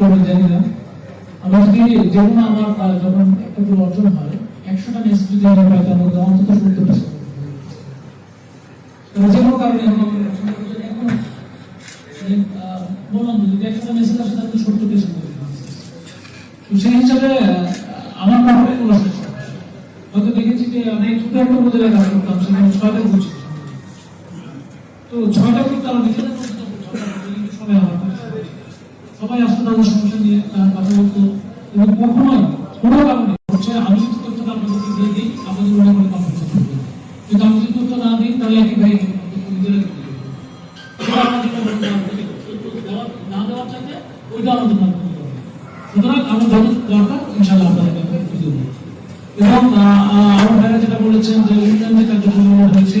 কোনো আমার যখন একটা অর্জন হয় একশোটা ম্যাচ যদি আমি পাই তার মধ্যে অন্তত সত্তরটা তবে যে কোনো কারণে মানে, বললাম যদি একশোটা ম্যাচের আসে তাহলে সত্তরটা সম্ভব তো সেই হিসাবে আমার কারণে কোনো হয়তো দেখেছি যে আমি ছোট একটা উপজেলা কাজ করতাম সেখানে ছয়টা বুঝছি তো ছয়টা কিন্তু তারা নিজেদের মধ্যে তো ঝগড়া করতো, কিন্তু সবাই আমার কথা শুনতো। সবাই আসলে তাদের সমস্যা নিয়ে কথা বলতো এবং কখনোই কোনো কারণে হচ্ছে আমি যদি তথ্যটা আপনাদেরকে দিয়ে দিই আপনাদের মনে করে কনফিউশন থাকবে কিন্তু আমি যদি তথ্য না দিই, তাহলে একই ভাই। এবং আমার ভাইরা যেটা বলেছেন যে যে কার্যক্রম হয়েছে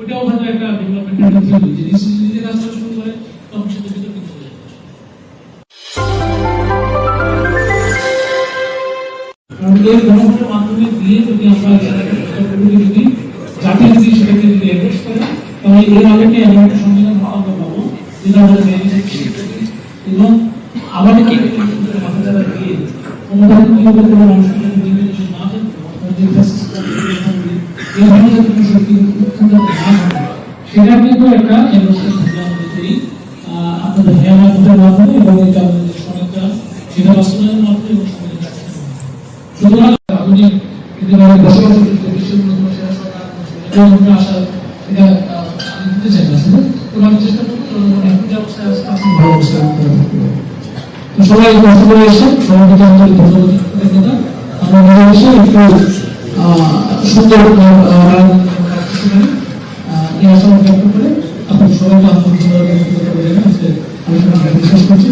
ওইটাও হয়তো একটা ডেভেলপমেন্টের থিওরি যে নিজে কাজ করা শুরু করে তখন সে তো ভিতর কিন্তু চলে যাবে। কারণ এই গণভোটের মাধ্যমে দিয়ে যদি আমরা যদি জাতি যদি সেটাকে যদি এনরোচ করে তাহলে এই আলোকে এমন একটা সংবিধান আমরা পাবো যেটা আমাদের এবং আমাদের কি মাথা যারা দিয়ে ক্ষমতার কীভাবে কোনো মানুষকে না যে এই ধরনের এনরোচ থাকবে এই আহ, আপনাদের হেয়া মাধ্যমের মাধ্যমে এবং এই আমাদের সরকার সেটা বাস্তবায়নের মাধ্যমে এবং সুতরাং আপনি যদি বলেন দশ বিশ্বের অন্যতম সেরা সরকার এই ধরনের আশা এটা আমি দিতে চাই না শুধু তো আমি চেষ্টা করব জনগণ এখন যে অবস্থায় আছে আপনি ভালো অবস্থায় আনতে তো সবাই কষ্ট করে এসে সবাইকে আন্তরিক ধন্যবাদ আমরা নিজে এসে একটু সুন্দর বিশ্বাস করছি